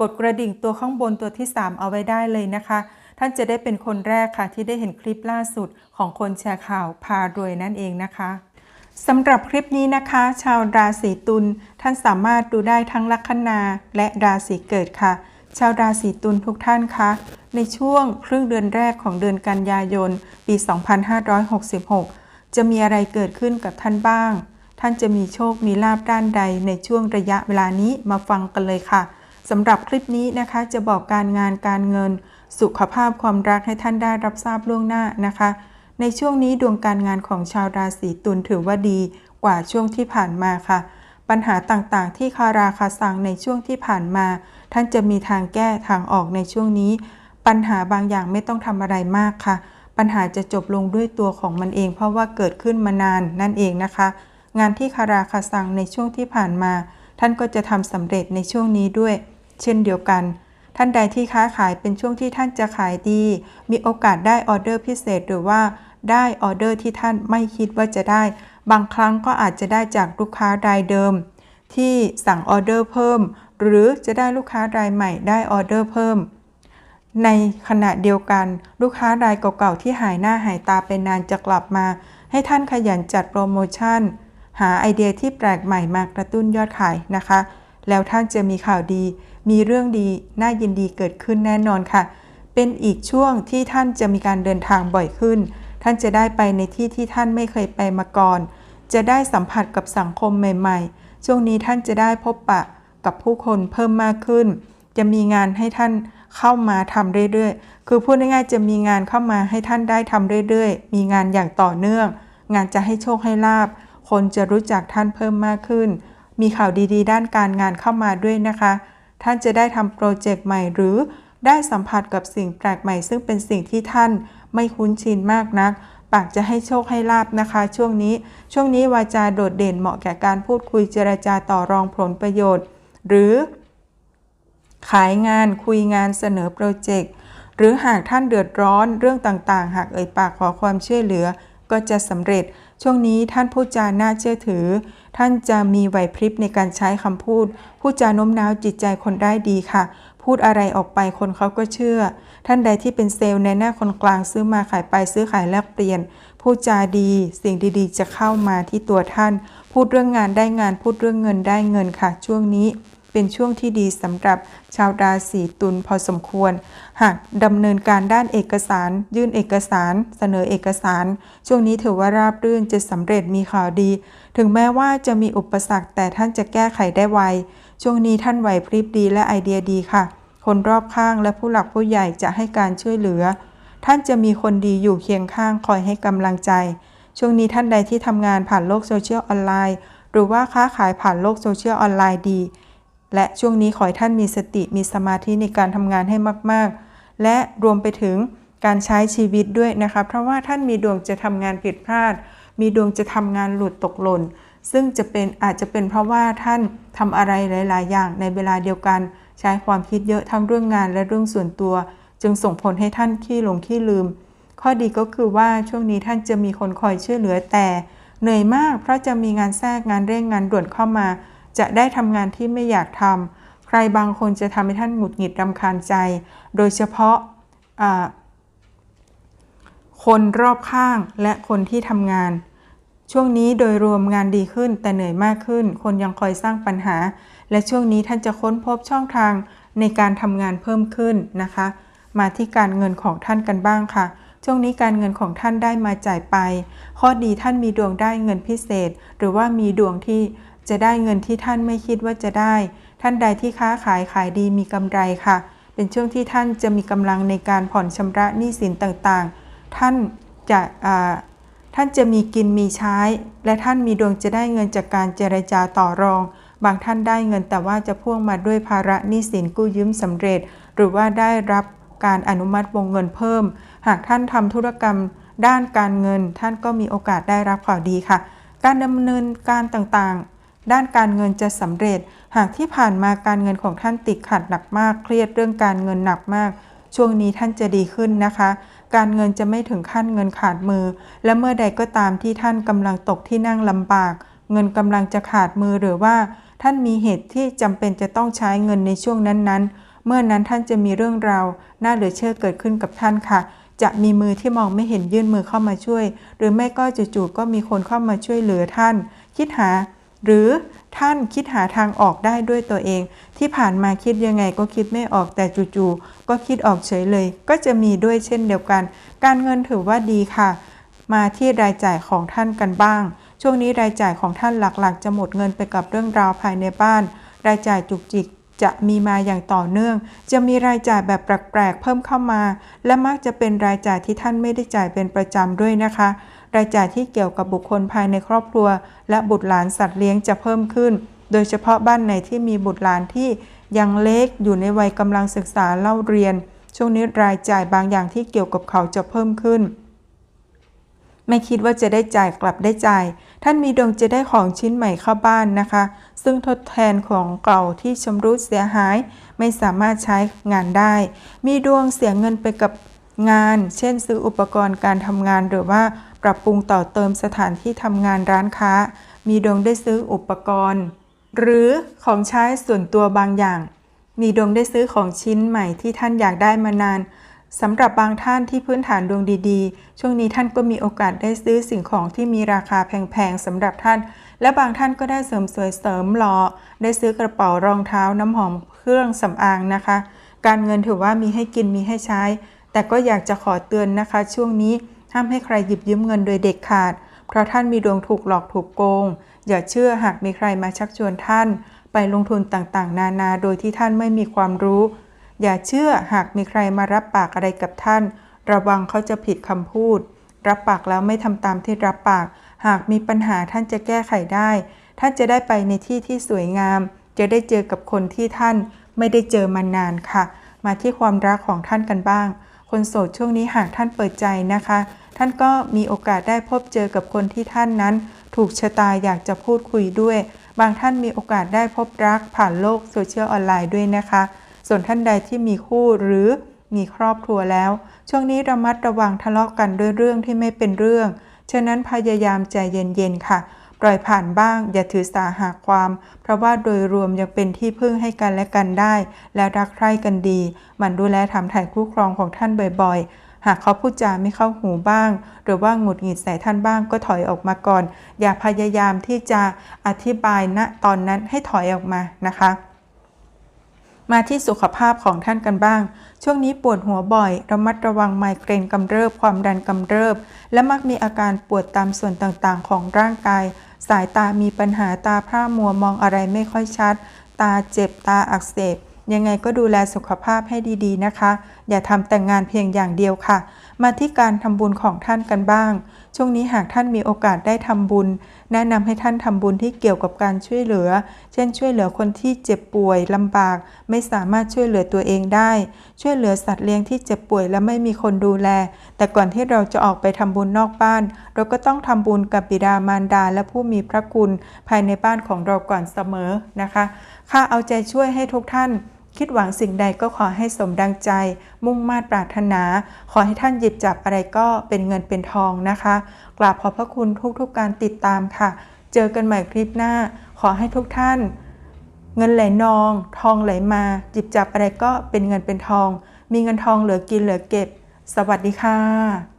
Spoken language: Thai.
กดกระดิ่งตัวข้างบนตัวที่ 3 เอาไว้ได้เลยนะคะ ท่านจะได้เป็นคนแรกค่ะ ที่ได้เห็นคลิปล่าสุดของคนแชร์ข่าวพารวยนั่นเองนะคะสำหรับคลิปนี้นะคะ ชาวราศีตุลท่านสามารถดูได้ทั้งลัคนาและราศีเกิดค่ะ ชาวราศีตุลทุกท่านคะในช่วงครึ่งเดือนแรกของเดือนกันยายน ปี 2566 จะมีอะไรเกิดขึ้นกับท่านบ้าง ท่านจะมีโชคมีลาบด้านใดในช่วงระยะเวลานี้มาฟังกันเลยค่ะ สำหรับคลิปนี้นะคะจะบอกการงานการเงิน สุขภาพความรักให้ท่านได้รับทราบล่วงหน้านะคะ ในช่วงนี้ดวงการงานของชาวราศีตุลถือว่าดีกว่าช่วงที่ผ่านมาค่ะ ปัญหาต่างๆ ที่คาราคาซังในช่วงที่ผ่านมา ท่านจะมีทางแก้ทางออกในช่วงนี้ ปัญหาบางอย่างไม่ต้องทำอะไรมากค่ะ ปัญหาจะจบลงด้วยตัวของมันเอง เพราะว่าเกิดขึ้นมานานนั่นเองนะคะ งานที่คาราคาซังในช่วงที่ผ่านมา ท่านก็จะทำสำเร็จในช่วงนี้ด้วย เช่นเดียวกัน ท่านใดที่ค้าขายเป็นช่วงที่ท่านจะขายดี มีโอกาสได้ออเดอร์พิเศษหรือว่าได้ออเดอร์ที่ท่านไม่คิดว่าจะได้ บางครั้งก็อาจจะได้จากลูกค้ารายเดิม ที่สั่งออเดอร์เพิ่ม หรือจะได้ลูกค้ารายใหม่ได้ออเดอร์เพิ่ม ในขณะเดียวกัน ลูกค้ารายเก่าๆที่หายหน้าหายตาไปนานจะกลับมา ให้ท่านขยันจัดโปรโมชั่น หาไอเดียที่แปลกใหม่มากระตุ้นยอดขายนะคะ แล้วท่านจะมีข่าวดี มีเรื่องดีน่ายินดีเกิดขึ้นแน่นอนค่ะ เป็นอีกช่วงที่ท่านจะมีการเดินทางบ่อยขึ้น ท่านจะได้ไปในที่ที่ท่านไม่เคยไปมาก่อน จะได้สัมผัสกับสังคมใหม่ ๆ ช่วงนี้ท่านจะได้พบปะกับผู้คนเพิ่มมากขึ้น จะมีงานให้ท่านเข้ามาทำเรื่อยๆ คือพูดง่ายๆ จะมีงานเข้ามาให้ท่านได้ทำเรื่อยๆ มีงานอย่างต่อเนื่อง งานจะให้โชคให้ลาบ คนจะรู้จักท่านเพิ่มมากขึ้น มีข่าวดีๆ ด้านการงานเข้ามาด้วยนะคะ ท่านจะได้ทำโปรเจกต์ใหม่หรือได้สัมผัสกับสิ่งแปลกใหม่ ซึ่งเป็นสิ่งที่ท่านไม่คุ้นชินมากนัก ปากจะให้โชคให้ลาบนะคะ ช่วงนี้ ช่วงนี้วาจาโดดเด่นเหมาะแก่การพูดคุยเจรจาต่อรองผลประโยชน์ หรือ ขายงานคุยงานเสนอโปรเจกต์หรือหากท่านเดือดร้อนเรื่องต่างๆ หากเอ่ยปากขอความช่วยเหลือก็จะสำเร็จ ช่วงนี้ท่านพูดจาน่าเชื่อถือ ท่านจะมีไหวพริบในการใช้คำพูด พูดจาโน้มน้าวจิตใจคนได้ดีค่ะ พูดอะไรออกไปคนเขาก็เชื่อ ท่านใดที่เป็นเซลล์ในหน้าคนกลางซื้อมาขายไปซื้อขายแลกเปลี่ยน พูดจาดี สิ่งดีๆ จะเข้ามาที่ตัวท่าน พูดเรื่องงานได้งาน พูดเรื่องเงินได้เงินค่ะ ช่วงนี้ เป็นช่วงที่ดีสำหรับชาวราศีตุลพอสมควร หากดำเนินการด้านเอกสาร ยื่นเอกสาร เสนอเอกสาร ช่วงนี้ถือว่าราบรื่นจะสำเร็จมีข่าวดี ถึงแม้ว่าจะมีอุปสรรคแต่ท่านจะแก้ไขได้ไว ช่วงนี้ท่านไหวพริบดีและไอเดียดีค่ะ คนรอบข้างและผู้หลักผู้ใหญ่จะให้การช่วยเหลือ ท่านจะมีคนดีอยู่เคียงข้างคอยให้กำลังใจ ช่วงนี้ท่านใดที่ทำงานผ่านโลกโซเชียลออนไลน์หรือว่าค้าขายผ่านโลกโซเชียลออนไลน์ดี และช่วงนี้ขอให้ท่านมีสติมีสมาธิในการทำงานให้มาก ๆ และรวมไปถึงการใช้ชีวิตด้วยนะคะ เพราะว่าท่านมีดวงจะทำงานผิดพลาด มีดวงจะทำงานหลุดตกหล่น ซึ่งจะเป็นอาจจะเป็นเพราะว่าท่านทำอะไรหลาย ๆ อย่างในเวลาเดียวกัน ใช้ความคิดเยอะทั้งเรื่องงานและเรื่องส่วนตัว จึงส่งผลให้ท่านขี้หลงขี้ลืม ข้อดีก็คือว่าช่วงนี้ท่านจะมีคนคอยช่วยเหลือแต่เหนื่อยมากเพราะจะมีงานแทรกงานเร่งงานด่วนเข้ามา จะได้ทำงานที่ไม่อยากทำใครบางคนจะทำให้ท่านหงุดหงิดรำคาญใจ โดยเฉพาะคนรอบข้างและคนที่ทำงาน ช่วงนี้โดยรวมงานดีขึ้นแต่เหนื่อยมากขึ้น คนยังคอยสร้างปัญหา และช่วงนี้ท่านจะค้นพบช่องทางในการทำงานเพิ่มขึ้นนะคะ มาที่การเงินของท่านกันบ้างค่ะช่วงนี้การเงินของท่านได้มาจ่ายไป ข้อดีท่านมีดวงได้เงินพิเศษ หรือว่ามีดวงที่ จะได้เงินที่ท่านไม่คิดว่าจะได้ ท่านใดที่ค้าขายขายดีมีกำไรค่ะ เป็นช่วงที่ท่านจะมีกำลังในการผ่อนชำระหนี้สินต่างๆ ท่านจะท่านจะมีกินมีใช้ และท่านมีดวงจะได้เงินจากการเจรจาต่อรอง บางท่านได้เงินแต่ว่าจะพ่วงมาด้วยภาระหนี้สินกู้ยืมสำเร็จ หรือว่าได้รับการอนุมัติวงเงินเพิ่ม หากท่านทำธุรกรรมด้านการเงิน ท่านก็มีโอกาสได้รับข่าวดีค่ะ การดำเนินการต่างๆ ด้านการเงินจะสำเร็จ หากที่ผ่านมาการเงินของท่านติดขัดหนักมาก เครียดเรื่องการเงินหนักมาก ช่วงนี้ท่านจะดีขึ้นนะคะ การเงินจะไม่ถึงขั้นเงินขาดมือ และเมื่อใดก็ตามที่ท่านกำลังตกที่นั่งลำบาก เงินกำลังจะขาดมือหรือว่า ท่านมีเหตุที่จำเป็นจะต้องใช้เงินในช่วงนั้นๆ เมื่อนั้นท่านจะมีเรื่องราวน่าเหลือเชื่อเกิดขึ้นกับท่านค่ะจะมีมือที่มองไม่เห็นยื่นมือเข้ามาช่วย หรือไม่ก็จู่ๆก็มีคนเข้ามาช่วยเหลือท่าน คิดหา หรือท่านคิดหาทางออกได้ด้วยตัวเอง ที่ผ่านมาคิดยังไงก็คิดไม่ออกแต่จู่ๆก็คิดออกเฉยเลย ก็จะมีด้วยเช่นเดียวกัน การเงินถือว่าดีค่ะ มาที่รายจ่ายของท่านกันบ้าง ช่วงนี้รายจ่ายของท่านหลักๆ จะหมดเงินไปกับเรื่องราวภายในบ้าน รายจ่ายจุกจิกจะมีมาอย่างต่อเนื่อง จะมีรายจ่ายแบบแปลกๆเพิ่มเข้ามา และมักจะเป็นรายจ่ายที่ท่านไม่ได้จ่ายเป็นประจำด้วยนะคะ รายจ่ายที่เกี่ยวกับบุคคลภายในครอบครัว และบุตรหลานสัตว์เลี้ยงจะเพิ่มขึ้น โดยเฉพาะบ้านไหนที่มีบุตรหลานที่ยังเล็กอยู่ในวัยกำลังศึกษาเล่าเรียน ช่วงนี้รายจ่ายบางอย่างที่เกี่ยวกับเขาจะเพิ่มขึ้น ไม่คิดว่าจะได้จ่ายกลับได้จ่าย ท่านมีดวงจะได้ของชิ้นใหม่เข้าบ้านนะคะ ซึ่งทดแทนของเก่าที่ชำรุดเสียหาย ไม่สามารถใช้งานได้ มีดวงเสียเงินไปกับงาน เช่นซื้ออุปกรณ์การทำงานหรือว่า ปรับปรุงต่อเติมสถานที่ทำงานร้านค้า มีดวงได้ซื้ออุปกรณ์ หรือของใช้ส่วนตัวบางอย่าง มีดวงได้ซื้อของชิ้นใหม่ที่ท่านอยากได้มานานสำหรับบางท่านที่พื้นฐานดวงดีๆ ช่วงนี้ท่านก็มีโอกาสได้ซื้อสิ่งของที่มีราคาแพงๆสำหรับท่าน และบางท่านก็ได้เสริมสวยเสริมหล่อได้ซื้อกระเป๋ารองเท้าน้ำหอมเครื่องสำอางนะคะ การเงินถือว่ามีให้กินมีให้ใช้ แต่ก็อยากจะขอเตือนนะคะ ช่วงนี้ ห้ามให้ใครหยิบยืมเงินโดยเด็ดขาด เพราะท่านมีดวงถูกหลอกถูกโกง อย่าเชื่อหากมีใครมาชักชวนท่าน ไปลงทุนต่างๆ นานาโดยที่ท่านไม่มีความรู้ อย่าเชื่อหากมีใครมารับปากอะไรกับท่าน ระวังเขาจะผิดคำพูด รับปากแล้วไม่ทำตามที่รับปาก หากมีปัญหาท่านจะแก้ไขได้ ท่านจะได้ไปในที่ที่สวยงาม จะได้เจอกับคนที่ท่านไม่ได้เจอมานานค่ะ มาที่ความรักของท่านกันบ้าง คนโสดช่วงนี้หากท่านเปิดใจนะคะ ท่านก็มีโอกาสได้พบเจอกับคนที่ท่านนั้น ถูกชะตาอยากจะพูดคุยด้วย บางท่านมีโอกาสได้พบรักผ่านโลกโซเชียลออนไลน์ด้วยนะคะ ส่วนท่านใดที่มีคู่หรือมีครอบครัวแล้ว ช่วงนี้ระมัดระวังทะเลาะกันด้วยเรื่องที่ไม่เป็นเรื่อง ฉะนั้นพยายามใจเย็นๆค่ะ ปล่อยผ่านบ้าง อย่าถือสาหาความ เพราะว่าโดยรวมยังเป็นที่พึ่งให้กันและกันได้ และรักใคร่กันดีมันดูแลทำถ่ายคู่ครองของท่านบ่อยๆ หากเขาพูดจาไม่เข้าหูบ้าง หรือว่าหงุดหงิดใส่ท่านบ้างก็ถอยออกมาก่อน อย่าพยายามที่จะอธิบายณตอนนั้นให้ถอยออกมานะคะ มาที่สุขภาพของท่านกันบ้าง ช่วงนี้ปวดหัวบ่อย ระมัดระวังไมเกรนกำเริบ ความดันกำเริบ และมักมีอาการปวดตามส่วนต่างๆ ของร่างกาย สายตามีปัญหาตาพร่ามัวมองอะไรไม่ค่อยชัด ตาเจ็บตาอักเสบ ยังไงก็ดูแลสุขภาพให้ดีๆนะคะ อย่าทำแต่งงานเพียงอย่างเดียวค่ะ มาที่การทำบุญของท่านกันบ้าง ช่วงนี้หากท่านมีโอกาสได้ทำบุญ แนะนำให้ท่านทำบุญที่เกี่ยวกับการช่วยเหลือ เช่น ช่วยเหลือคนที่เจ็บป่วยลำบาก ไม่สามารถช่วยเหลือตัวเองได้ ช่วยเหลือสัตว์เลี้ยงที่เจ็บป่วยและไม่มีคนดูแล แต่ก่อนที่เราจะออกไปทำบุญนอกบ้าน เราก็ต้องทำบุญกับบิดามารดา และผู้มีพระคุณภายในบ้านของเราก่อนเสมอนะคะข้าเอาใจช่วยให้ทุกท่าน คิดหวังสิ่งใดก็ขอให้สมดังใจ มุ่งมา่ปรารถนา ขอให้ท่านหยิบจับอะไรก็เป็นเงินเป็นทองนะคะ กราบขอบพระคุณทุกๆการติดตามค่ะ เจอกันใหม่คลิปหน้า ขอให้ทุกท่าน เงินไหลนอง ทองไหลมา หยิบจับอะไรก็เป็นเงินเป็นทอง มีเงินทองเหลือกินเหลือเก็บ สวัสดีค่ะ